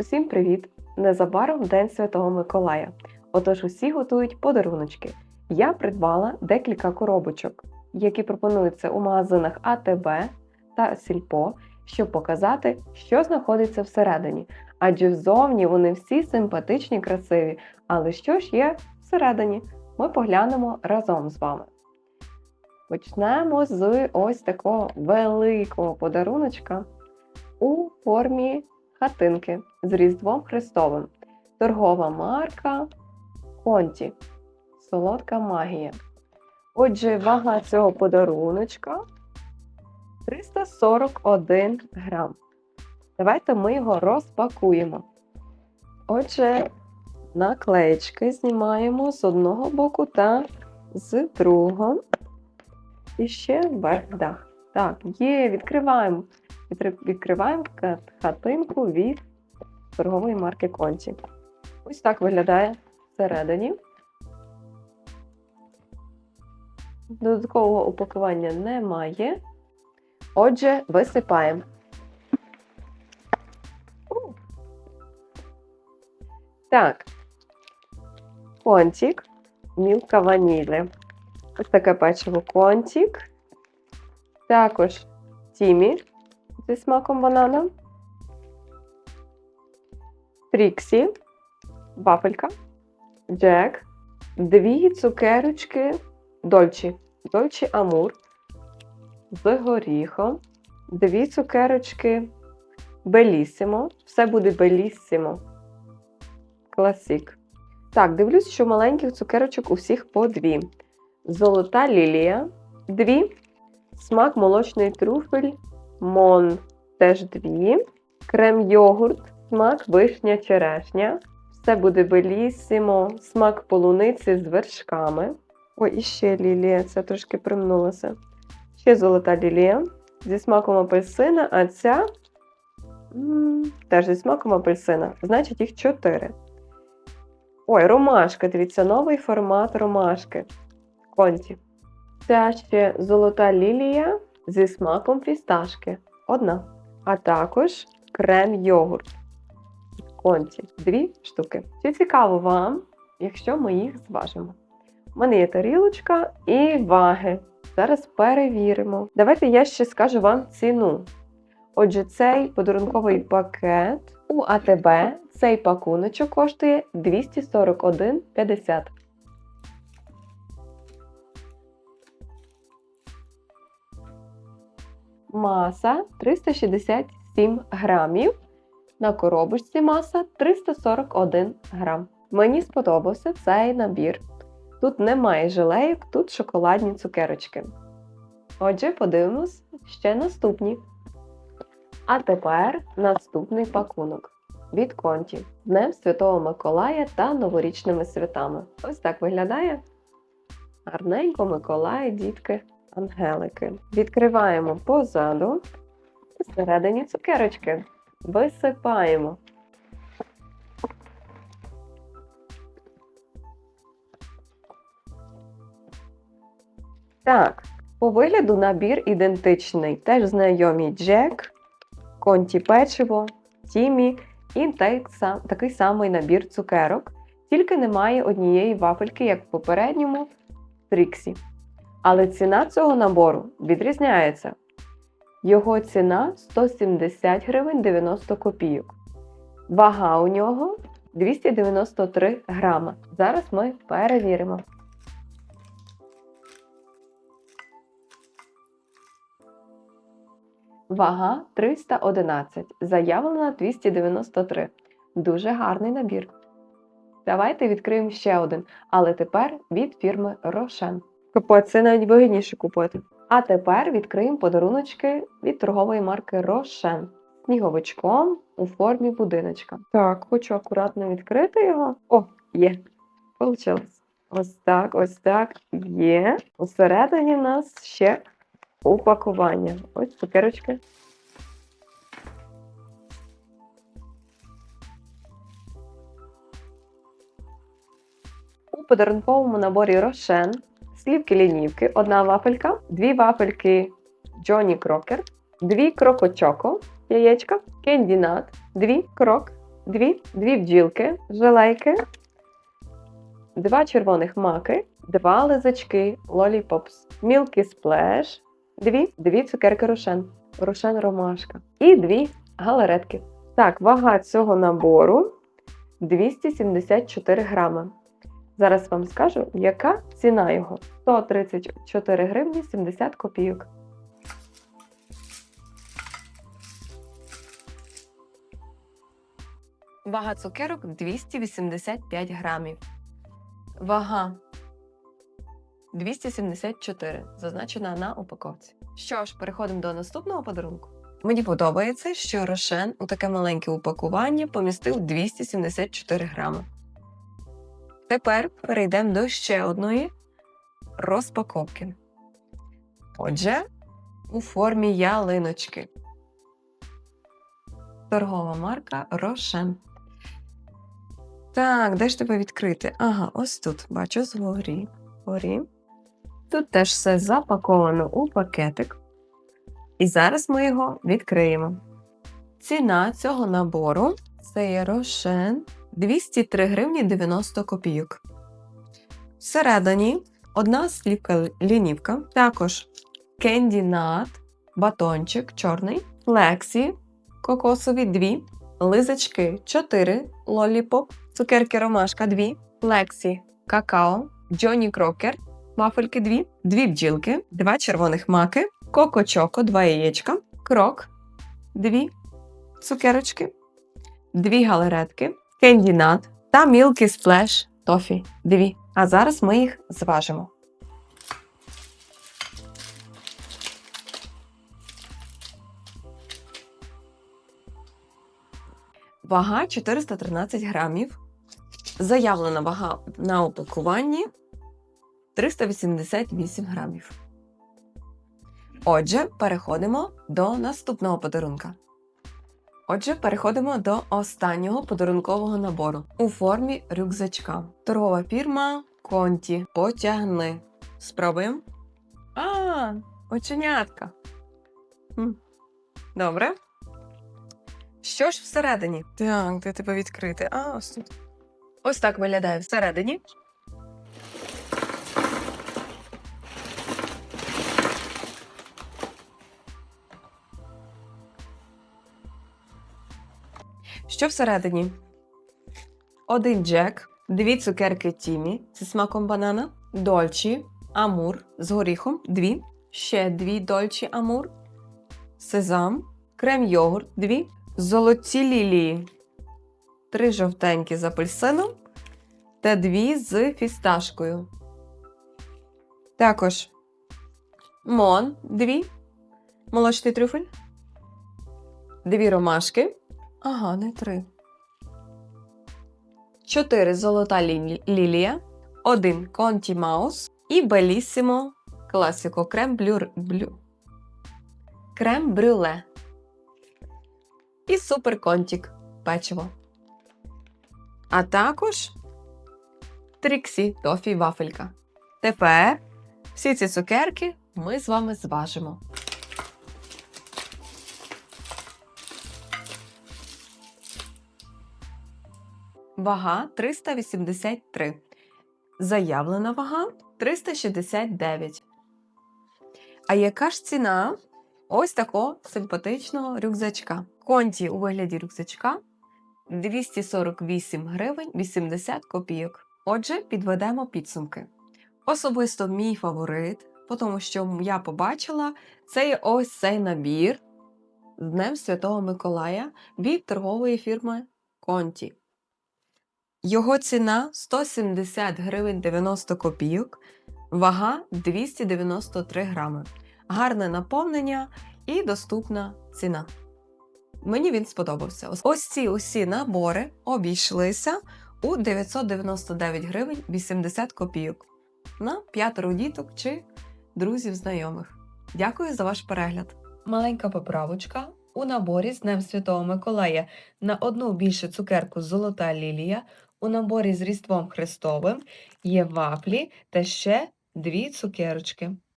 Усім привіт! Незабаром День Святого Миколая. Отож усі готують подаруночки. Я придбала декілька коробочок, які пропонуються у магазинах АТБ та Сільпо, щоб показати, що знаходиться всередині. Адже ззовні вони всі симпатичні, красиві. Але що ж є всередині? Ми поглянемо разом з вами. Почнемо з ось такого великого подаруночка у формі хатинки з Різдвом Христовим. Торгова марка Конті. Солодка магія. Отже, вага цього подаруночка 341 грам. Давайте ми його розпакуємо. Отже, наклеєчки знімаємо з одного боку та з другого. І ще вверх дах. Так, є, відкриваємо. Відкри- Відкриваємо хатинку від торгової марки Конті. Ось так виглядає всередині. Додаткового упакування немає. Отже, висипаємо. Так. Контік. Мілка ванілі. Ось таке печиво контік. Також Тімі зі смаком банана. Тріксі, вафелька, Джек, дві цукерочки Дольчі. Дольчі Амур з горіхом, дві цукерочки Белісімо. Все буде Белісімо. Класік. Так, дивлюсь, що маленьких цукерочок у всіх по дві. Золота лілія, дві. Смак молочний трюфель Мон теж дві. Крем йогурт, смак вишня черешня. Все буде белісімо, смак полуниці з вершками. Ой, і ще лілія, це трошки примнулося. Ще золота лілія зі смаком апельсина, а ця м, теж зі смаком апельсина. Значить, їх чотири. Ой, ромашка, дивіться, новий формат ромашки. Конті. Ця ще золота лілія зі смаком фісташки. Одна. А також крем-йогурт. Конті. Дві штуки. Чи цікаво вам, якщо ми їх зважимо? У мене є тарілочка і ваги. Зараз перевіримо. Давайте я ще скажу вам ціну. Отже, цей подарунковий пакет у АТБ, цей пакуночок коштує 241,50. Маса 367 грамів. На коробочці маса 341 грам. Мені сподобався цей набір. Тут немає желейок, тут шоколадні цукерочки. Отже, подивимось ще наступні. А тепер наступний пакунок від Конті Днем Святого Миколая та новорічними святами. Ось так виглядає. Гарненько Миколай, дітки, ангелики. Відкриваємо позаду. Всередині цукерочки. Висипаємо. Так, по вигляду набір ідентичний. Теж знайомі Джек, Конті печиво, Тімі і такий самий набір цукерок. Тільки немає однієї вафельки, як в попередньому Тріксі. Але ціна цього набору відрізняється. Його ціна 170 гривень 90 копійок. Вага у нього 293 грама. Зараз ми перевіримо. Вага 311. Заявлена 293. Дуже гарний набір. Давайте відкриємо ще один, але тепер від фірми Рошен. Капець, це навіть вигідніше купити. А тепер відкриємо подаруночки від торгової марки Рошен. Сніговичком у формі будиночка. Так, хочу акуратно відкрити його. О, є. Получилось. Ось так, ось так. Є. Усередині в нас ще упакування. Ось цукерочки. У подарунковому наборі Рошен слівки лінівки, одна вафелька, дві вафельки Джоні Крокер, дві крокочоко, яєчка, кендінат, дві крок дві, дві бджілки, желейки, два червоних маки, два лизачки, лоліпопс, мілкі сплеш, дві, дві цукерки рошен, рошен ромашка і дві галаретки. Так, вага цього набору 274 грами. Зараз вам скажу, яка ціна його 134 гривні 70 копійок. Вага цукерок 285 грамів. Вага 274, зазначена на упаковці. Що ж, переходимо до наступного подарунку. Мені подобається, що Рошен у таке маленьке упакування помістив 274 грами. Тепер перейдемо до ще одної розпаковки. Отже, у формі ялиночки. Торгова марка Рошен. Так, де ж тебе відкрити? Ага, ось тут. Бачу згорі. Горі. Тут теж все запаковано у пакетик. І зараз ми його відкриємо. Ціна цього набору це є Рошен 203 гривні 90 копійок. Всередині одна слівка лінівка, також Candy Nut, батончик чорний, Лексі, кокосові 2, лизачки 4, лоліпоп, цукерки ромашка 2, Лексі, какао, Джонні Крокер, вафельки 2, дві бджілки, два червоних маки, Коко Чоко, два яєчка, крок, дві цукерочки, дві галеретки, Candy Nut та Milky Splash Toffee. Дві. А зараз ми їх зважимо. Вага 413 грамів. Заявлена вага на упакуванні 388 грамів. Отже, переходимо до наступного подарунка. Отже, переходимо до останнього подарункового набору у формі рюкзачка. Торгова фірма Конті. Потягни. Спробуємо. А, оченятка. Хм. Добре. Що ж всередині? Так, де тебе відкрити? А, ось тут. Ось так виглядає всередині. Що всередині? Один джек, дві цукерки Тімі зі смаком банана, дольчі, амур з горіхом, дві, ще дві дольчі амур, сезам, крем-йогурт, дві, золоті лілії, три жовтенькі з апельсином та дві з фісташкою. Також мон, дві, молочний трюфель, дві ромашки. Ага, не три. Чотири золота лі- лілія, один Конті Маус і Белісімо класико крем блюр блю. Крем брюле. І супер контік печиво. А також Тріксі Тофі вафелька. Тепер всі ці цукерки ми з вами зважимо. Вага 383. Заявлена вага 369. А яка ж ціна ось такого симпатичного рюкзачка? Конті у вигляді рюкзачка 248 гривень 80 копійок. Отже, підведемо підсумки. Особисто мій фаворит, тому що я побачила, це є ось цей набір з Днем Святого Миколая від торгової фірми Конті. Його ціна 170 гривень 90 копійок, вага 293 грами. Гарне наповнення і доступна ціна. Мені він сподобався. Ось ці усі набори обійшлися у 999 гривень 80 копійок на п'ятеро діток чи друзів знайомих. Дякую за ваш перегляд. Маленька поправочка. У наборі з Днем Святого Миколая на одну більше цукерку Золота лілія у наборі з Різдвом Христовим є вафлі та ще дві цукерочки.